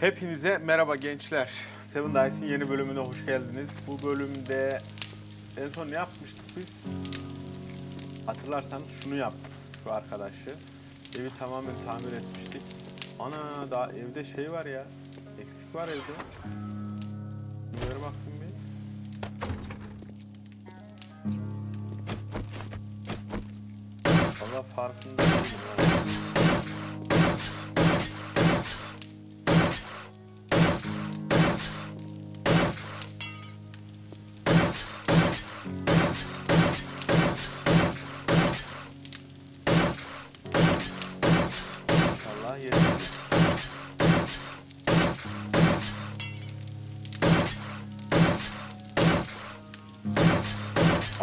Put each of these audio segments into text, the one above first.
Hepinize merhaba gençler. Seven Dice'in yeni bölümüne hoş geldiniz. Bu bölümde en son ne yapmıştık biz? Hatırlarsanız şunu yaptık. Şu arkadaşı. Evi tamamen tamir etmiştik. Ana daha evde şey var ya. Eksik var evde. Ver bakayım bir. Valla farkında değilim.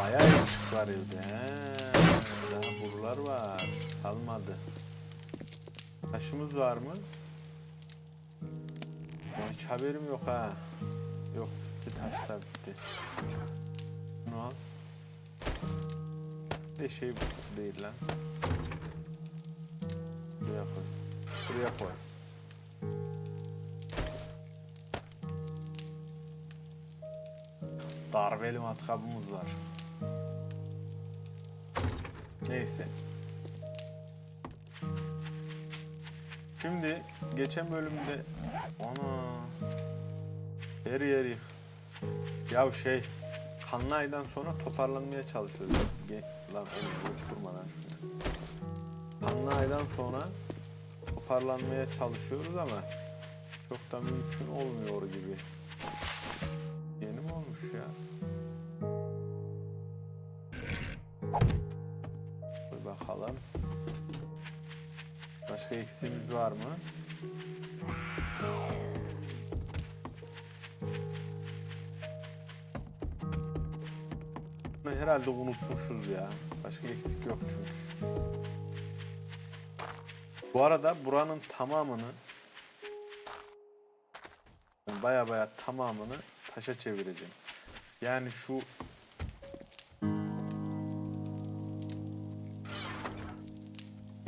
Bayağı eksik var evde. He. Daha borular var. Kalmadı. Taşımız var mı? Ya hiç haberim yok ha. Yok bitti taşlar bitti. Bunu al. Bir de şey bu değil lan. Buraya koy. Buraya koy. Darbeli matkabımız var. Neyse. Şimdi geçen bölümde ana her yer. Ya şey kanlı aydan sonra toparlanmaya çalışıyoruz. Ge- lan oğlum durma lan şunu. Kanlı aydan sonra toparlanmaya çalışıyoruz ama çok da mümkün olmuyor gibi. Yeni mi olmuş ya? Bakalım. Başka eksiğimiz var mı? Herhalde unutmuşuz ya. Başka eksik yok çünkü. Bu arada buranın tamamını baya baya tamamını taşa çevireceğim. Yani şu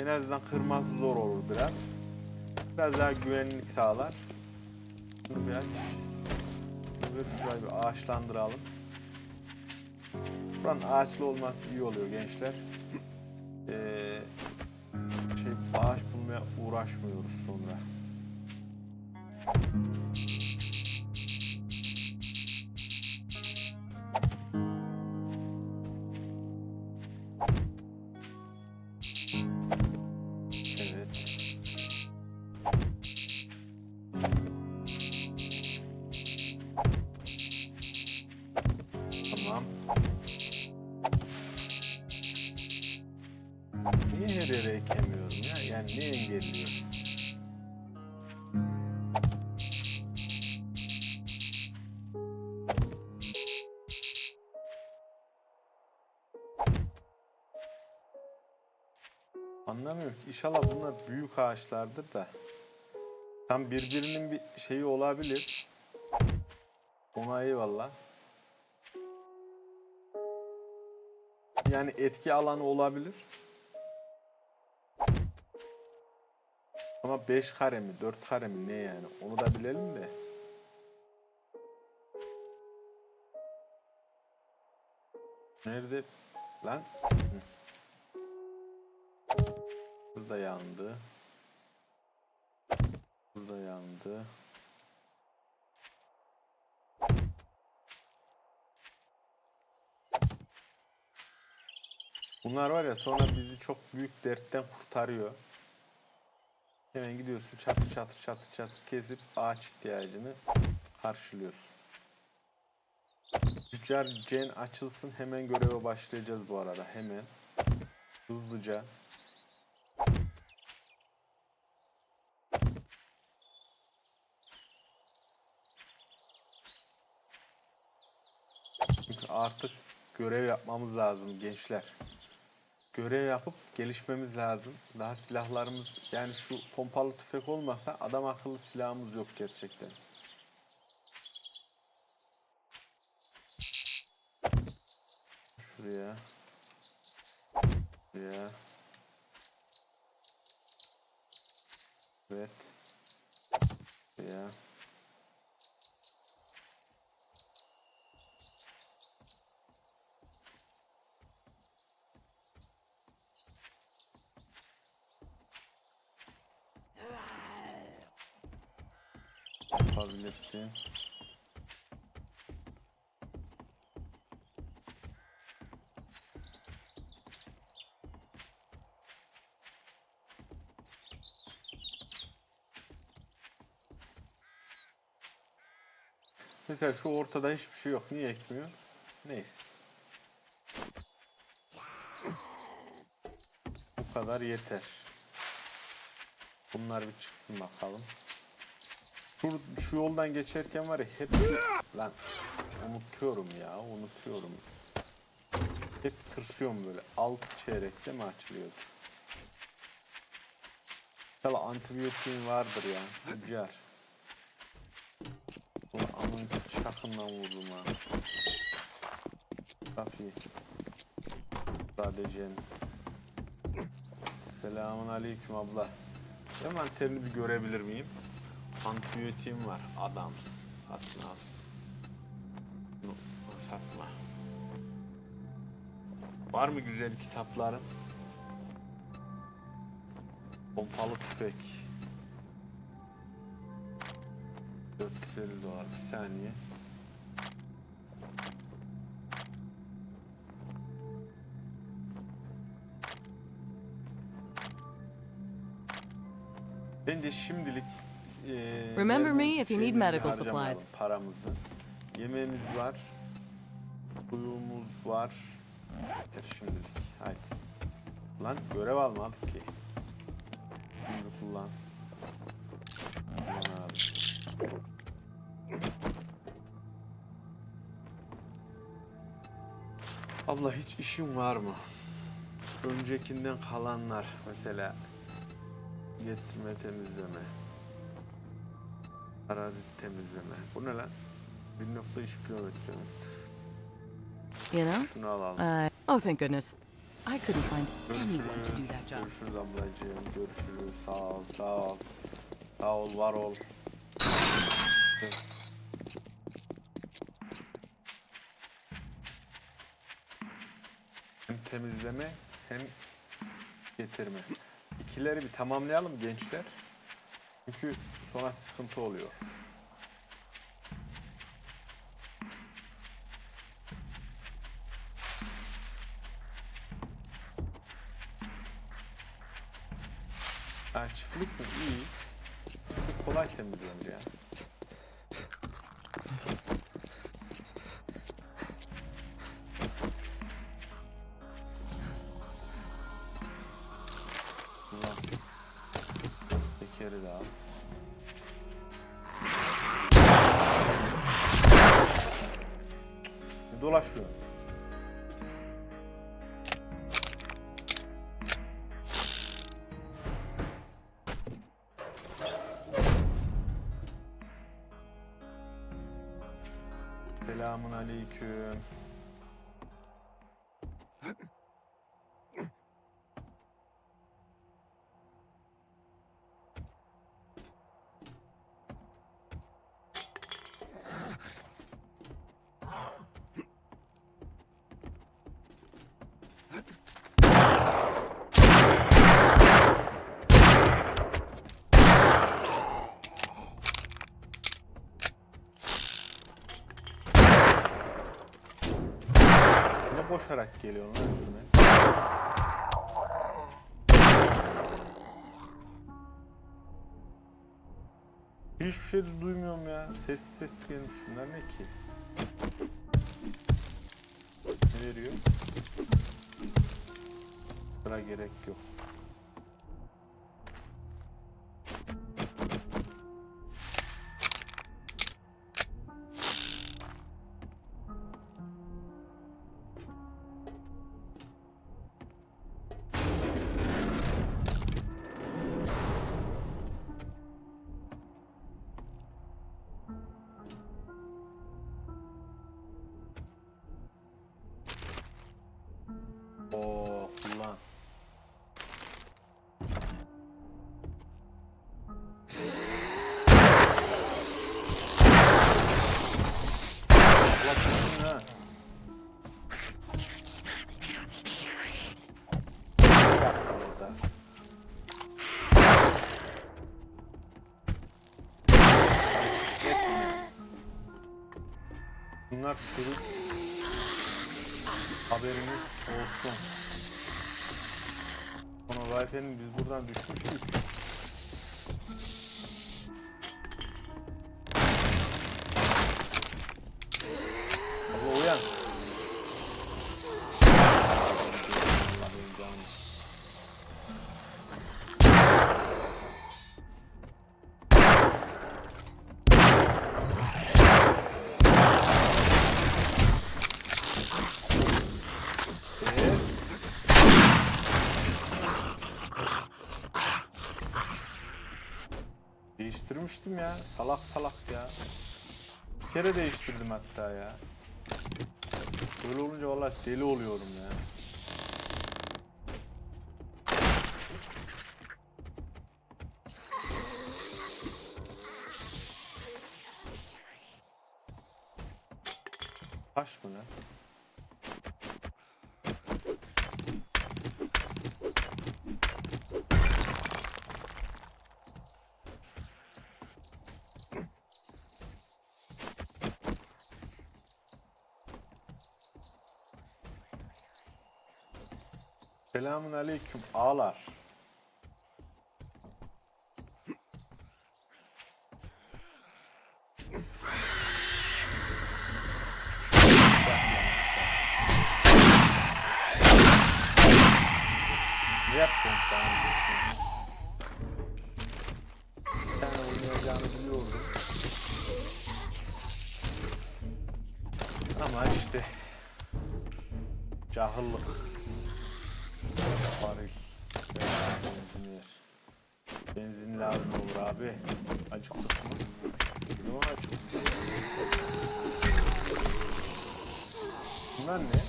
en azından kırması zor olur biraz. Biraz daha güvenlik sağlar. Bunu bir aç. Şurayı bir ağaçlandıralım. Buranın ağaçlı olması iyi oluyor gençler. Ee, şey bağış bulmaya uğraşmıyoruz sonra. İnşallah bunlar büyük ağaçlardır da. Tam birbirinin bir şeyi olabilir. Ona eyvallah. Yani etki alanı olabilir. Ama 5 kare mi 4 kare mi ne yani onu da bilelim de. Nerede lan? Hı. Burada yandı. Burada yandı. Bunlar var ya sonra bizi çok büyük dertten kurtarıyor. Hemen gidiyorsun çatır çatır çatır çatır kesip ağaç ihtiyacını karşılıyorsun. Tüccar Cen açılsın hemen göreve başlayacağız bu arada hemen. Hızlıca. Artık görev yapmamız lazım gençler. Görev yapıp gelişmemiz lazım. Daha silahlarımız yani şu pompalı tüfek olmasa adam akıllı silahımız yok gerçekten. Şuraya. Şuraya. Evet. Şuraya. Yapabilirsin. Mesela şu ortada hiçbir şey yok. Niye ekmiyor? Neyse. Bu kadar yeter. Bunlar bir çıksın bakalım. Şu, şu yoldan geçerken var ya hep lan unutuyorum ya unutuyorum. Hep tırsıyorum böyle. Altı çeyrekte mi açılıyordu? Tabi antibiyotiğin vardır ya. Hüccar. Ulan amın çakından vurdum ha. Tabii. Sadece. Selamun aleyküm abla. Envanterini bir görebilir miyim? Antibiyotiğim var. Adamsın. Satma satma. Var mı güzel kitapların? Pompalı tüfek. 450 dolar. Bir saniye. Bence şimdilik eee, Remember me if you need medical supplies. Paramızı. Yemeğimiz var. Suyumuz var. Yeter şimdilik. Haydi. Lan görev almadık ki. Şimdi kullan. Kullan abi. Abla hiç işin var mı? Öncekinden kalanlar mesela getirme temizleme. Parazit temizleme. Bu ne lan? 1.3 kilometre. You know? Şunu alalım. Uh, oh, thank goodness. I couldn't find anyone to do that job. Görüşürüz ablacığım. Görüşürüz. Sağ ol, sağ ol. Sağ ol, var ol. Hem temizleme hem getirme. İkileri bir tamamlayalım gençler. Çünkü sonra sıkıntı oluyor. Dolaşıyor? Selamun aleyküm. Ne koşarak geliyor üstüme? Hiçbir şey duymuyorum ya. Ses ses gelmiş. Şunlar ne ki? Ne veriyor? Sıra gerek yok. Bunlar çürük. Haberiniz olsun. Sonra Wi-Fi'nin biz buradan düşmüştük. Değiştirmiştim ya. Salak salak ya. Bir kere değiştirdim hatta ya. Böyle olunca vallahi deli oluyorum ya. Taş mı lan? Selamun aleyküm ağlar. Ne yaptın sen? Tane oynayacağını biliyordum. Ama işte cahillik. Barış. Benzin ver. Benzin lazım olur abi. Acıktık mı? Ne zaman acıktık? Bunlar ne?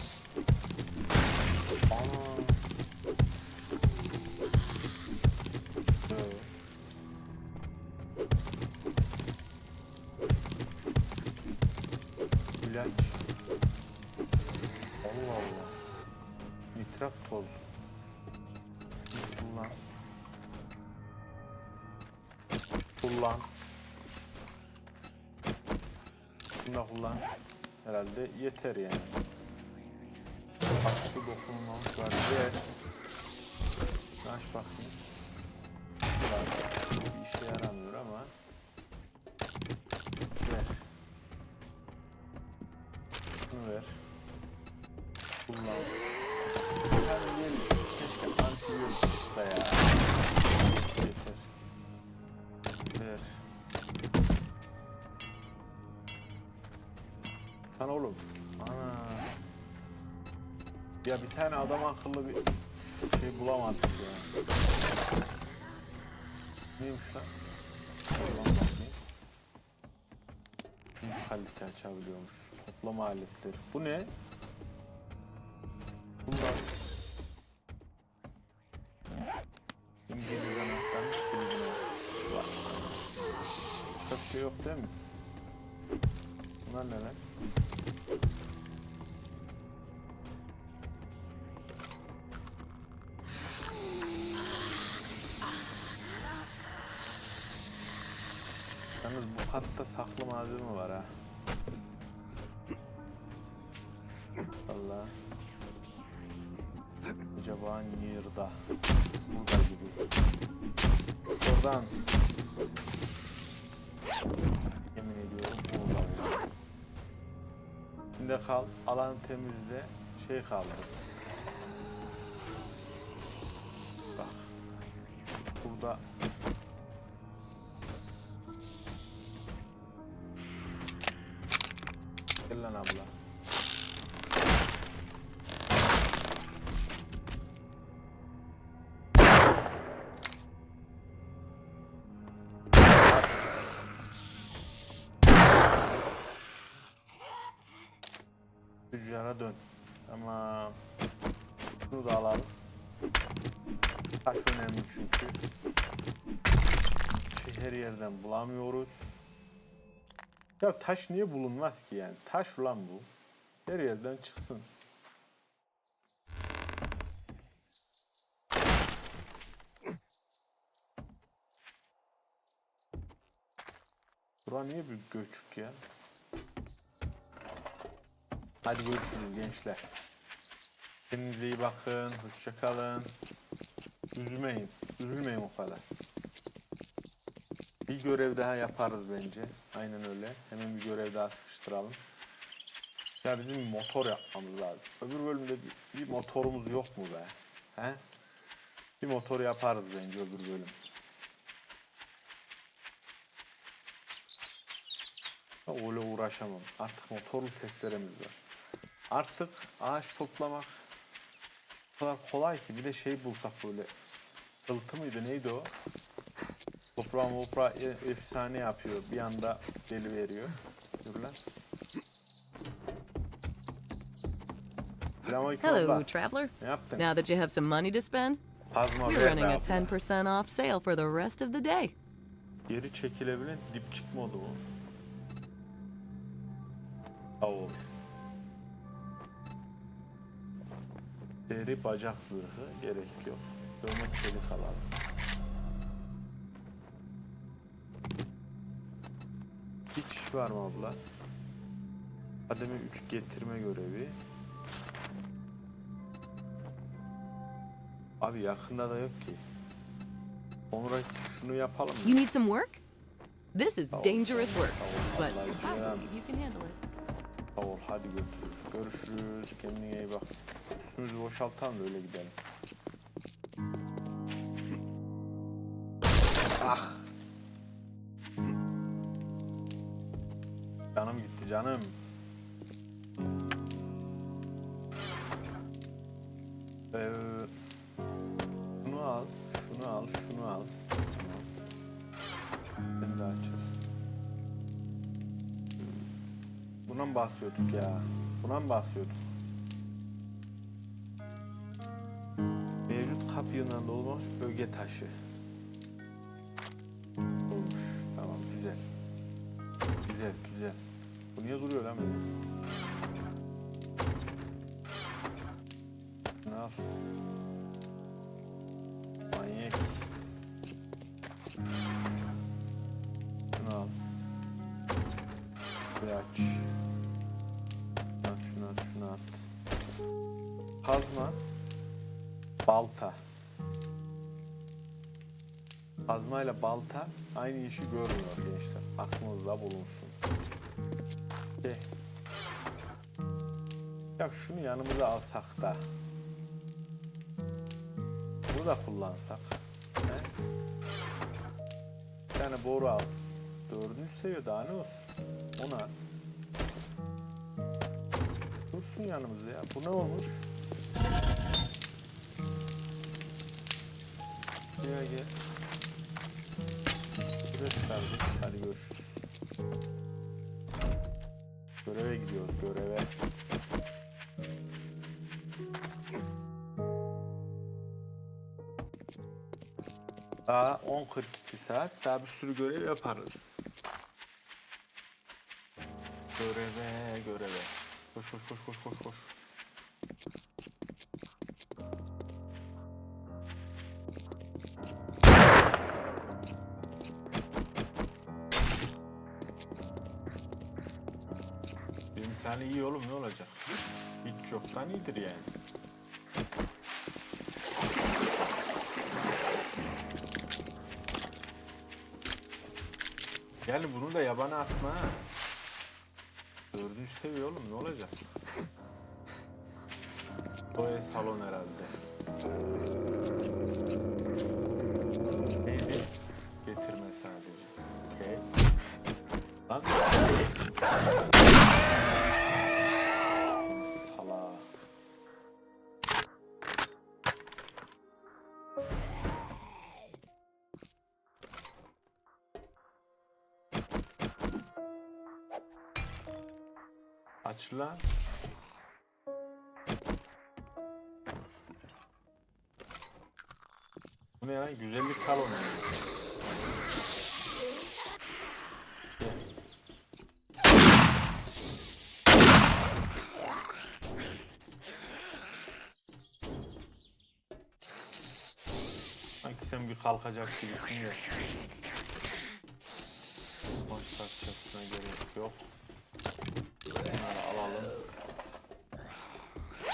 Evet. İlaç. Allah Allah. Nitrat toz. Herhalde yeter yani. Başlı dokunulmamış var. Ver. Aç bakayım. Var. Bir işe yaramıyor ama. Ver. Bunu ver. Kullan. Ya bir tane adam akıllı bir şey bulamadık ya. Neymiş lan? Üçüncü kalite açabiliyormuş. Toplama aletleri. Bu ne? Bu katta saklı malzeme var ha. Vallahi. Acaba Nir'da. Burada gibi. Oradan. Yemin ediyorum burada. Şimdi kal, alanı temizle. Şey kaldı. Tüccara dön. Tamam. Bunu da alalım. Taş önemli çünkü. Şey her yerden bulamıyoruz. Ya taş niye bulunmaz ki yani? Taş ulan bu. Her yerden çıksın. Bura niye bir göçük ya? Hadi görüşürüz gençler. Kendinize iyi bakın. Hoşçakalın. Üzülmeyin. Üzülmeyin o kadar. Bir görev daha yaparız bence. Aynen öyle. Hemen bir görev daha sıkıştıralım. Ya bizim motor yapmamız lazım. Öbür bölümde bir, bir motorumuz yok mu be? He? Bir motor yaparız bence öbür bölüm. Öyle uğraşamam. Artık motorlu testlerimiz var. Artık ağaç toplamak o kadar kolay ki bir de şey bulsak böyle Kıltı mıydı neydi o? Toprağı moprağı e- efsane yapıyor. Bir anda deli veriyor. Dur lan. Hello, traveler. Ne yaptın? Now that you have some money to spend, Kazma we're running a abla. 10% off sale for the rest of the day. Geri çekilebilen dipçik modu mu? Tavuk. Deri bacak zırhı gerek yok. Dövme çelik alalım. Hiç var mı abla? Kademe 3 getirme görevi. Abi yakında da yok ki. Sonra şunu yapalım? You need some work? This is dangerous work, but I believe you can handle it. Ol hadi götürür. Görüşürüz. Kendine iyi bak. Üstümüzü boşaltalım öyle gidelim. Ah. Canım gitti canım. Basıyorduk ya? Buna mı basıyorduk? Mevcut kapı yığınlarında olmamış öge taşı. Olmuş. Tamam güzel. Güzel güzel. Bu niye duruyor lan böyle? Ne al? Manyak. Şunu al. Bir aç. Kazma. Balta. Kazma ile balta aynı işi görmüyor gençler. Aklınızda bulunsun. Okey. Ya şunu yanımıza alsak da. Bunu da kullansak. He? Bir tane boru al. Dördüncü seviye daha ne olsun? Ona. Dursun yanımızda ya. Bu ne olmuş? Buraya gel. Evet kardeş. Hadi görüşürüz. Göreve gidiyoruz göreve. Daha 10.42 saat daha bir sürü görev yaparız. Göreve göreve. Koş koş koş koş koş koş. İyi oğlum ne olacak? Hiç yoktan iyidir yani. Yani bunu da yabana atma. Dördüncü seviye oğlum ne olacak? Oya salon herhalde. Aç lan. Bu ne lan? Güzellik salonu. Sanki sen bir kalkacak gibisin de. Boş parçasına gerek yok.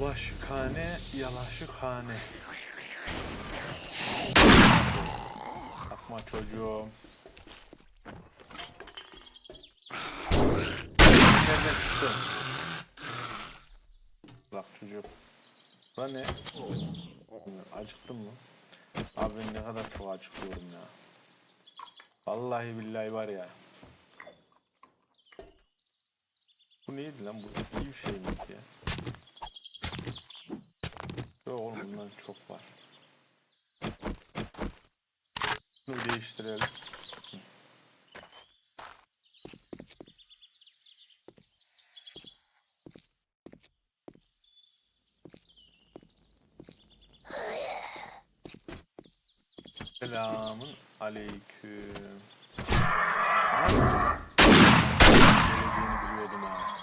Bulaşıkhane, yalaşıkhane. Bakma çocuğum. Nereden çıktın? Bak çocuk. Lan ne? Acıktın mı? Abi ne kadar çok acıkıyorum ya. Vallahi billahi var ya. Bu neydi lan bu? İyi bir şey miydi ya? Oğlum bundan çok var. Bunu değiştirelim. Selamun aleyküm. Geleceğini biliyordum ha.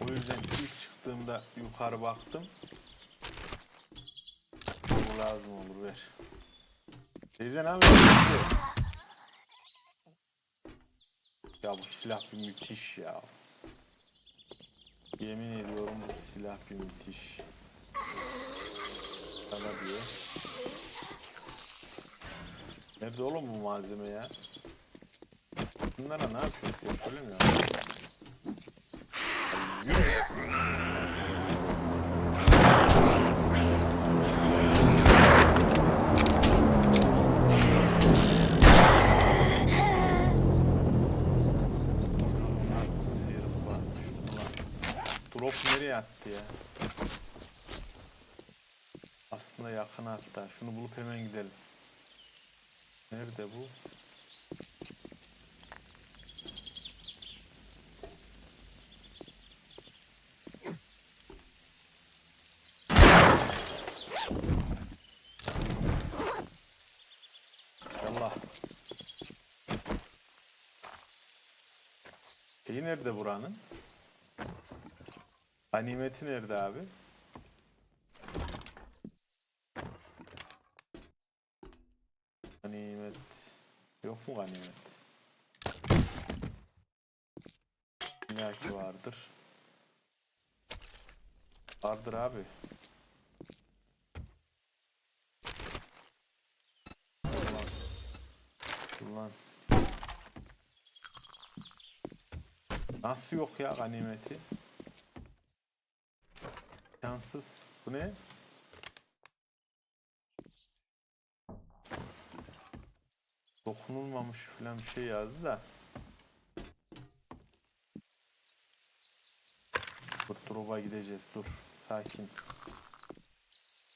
O yüzden ilk çıktığımda yukarı baktım. Lazım olur ver. Teyze ne yapıyorsun? Ya bu silah bir müthiş ya. Yemin ediyorum bu silah bir müthiş. Sana diyor. Nerede oğlum bu malzeme ya? Bunlara ne yapıyoruz ya? Şöyle mi ya? Ay, yürü. Ya? Aslında yakın hatta. Şunu bulup hemen gidelim. Nerede bu? Yallah. Şeyi nerede buranın? Animeti nerede abi? Ganimet. Yok mu ganimet? İlla ki vardır. Vardır abi. Ulan. Nasıl yok ya ganimeti? Şanssız. Bu ne? Dokunulmamış falan bir şey yazdı da. Drop'a gideceğiz dur. Sakin.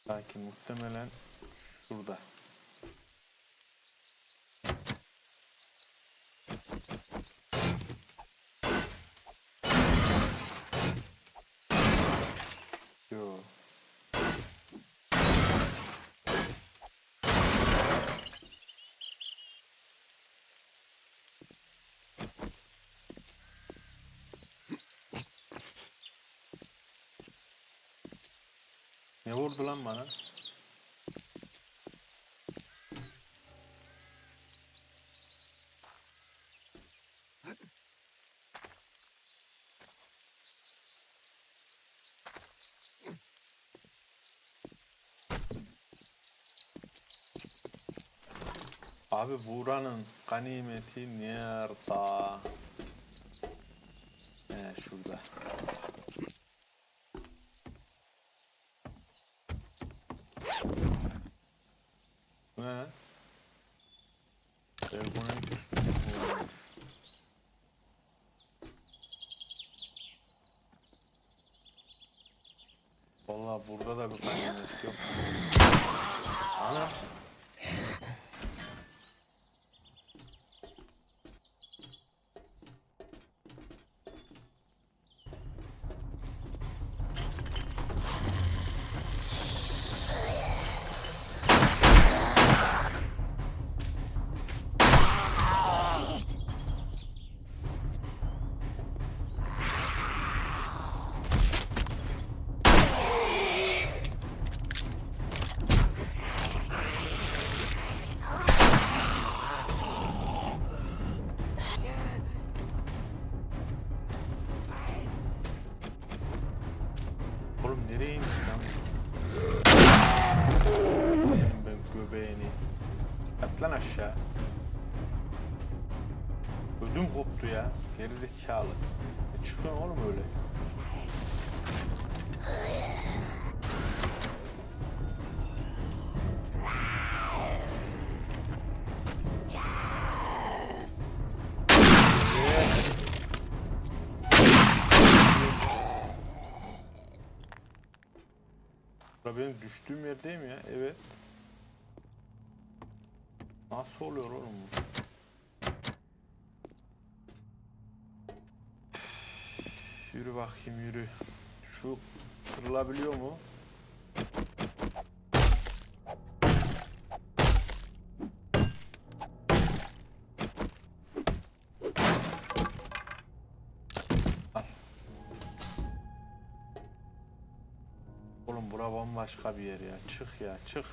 Sakin muhtemelen şurada. Ne vurdu lan bana? Abi buranın ganimeti nerede? He şurada. Bu Ne? Ergonomik üstünlük mü olmuş? Valla burada da bir ganimet yok. Ana. Oğlum nereye indik lan ben göbeğini. Yat lan aşağı. Ödüm koptu ya. Gerizekalı. Ne çıkıyorsun oğlum öyle? Benim düştüğüm yerdeyim ya. Evet. Nasıl oluyor oğlum bu? Yürü bakayım yürü. Şu kırılabiliyor mu? Bura bambaşka bir yer ya. Çık ya çık.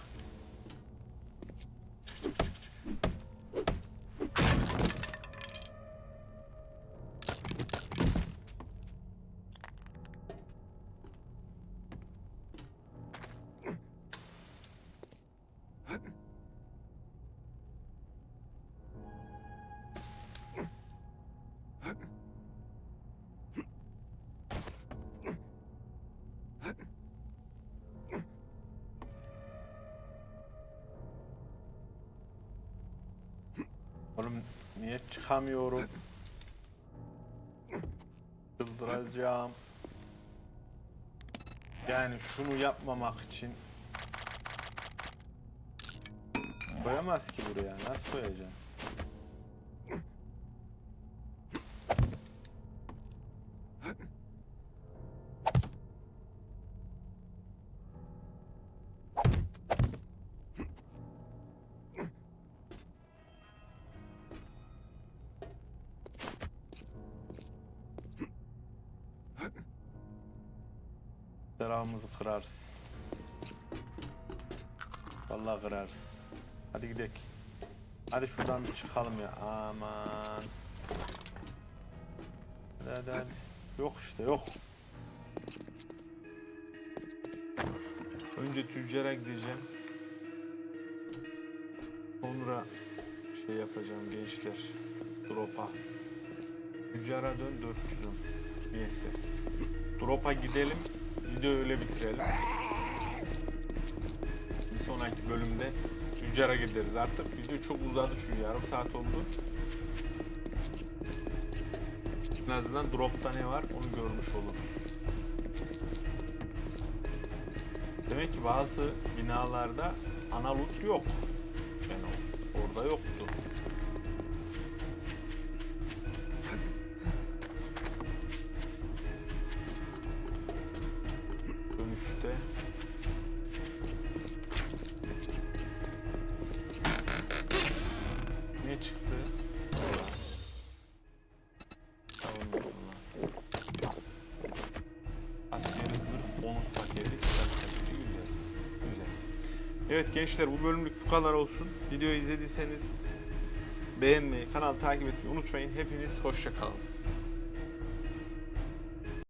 Çıkamıyorum? Çıldıracağım. Yani şunu yapmamak için koyamaz ki buraya. Nasıl koyacağım? Tarafımızı kırarız. Vallahi kırarız. Hadi gidelim. Hadi şuradan bir çıkalım ya. Aman. Hadi hadi hadi. Yok işte yok. Önce tüccara gideceğim. Sonra şey yapacağım gençler. Drop'a. Tüccara dön 400 dön. Neyse. Drop'a gidelim. Videoyu öyle bitirelim. Bir sonraki bölümde Tüccar'a gideriz artık. Video çok uzadı çünkü yarım saat oldu. En azından drop'ta ne var onu görmüş olur. Demek ki bazı binalarda ana loot yok. Yani orada yoktu. Gençler bu bölümlük bu kadar olsun. Videoyu izlediyseniz beğenmeyi, kanalı takip etmeyi unutmayın. Hepiniz hoşça kalın.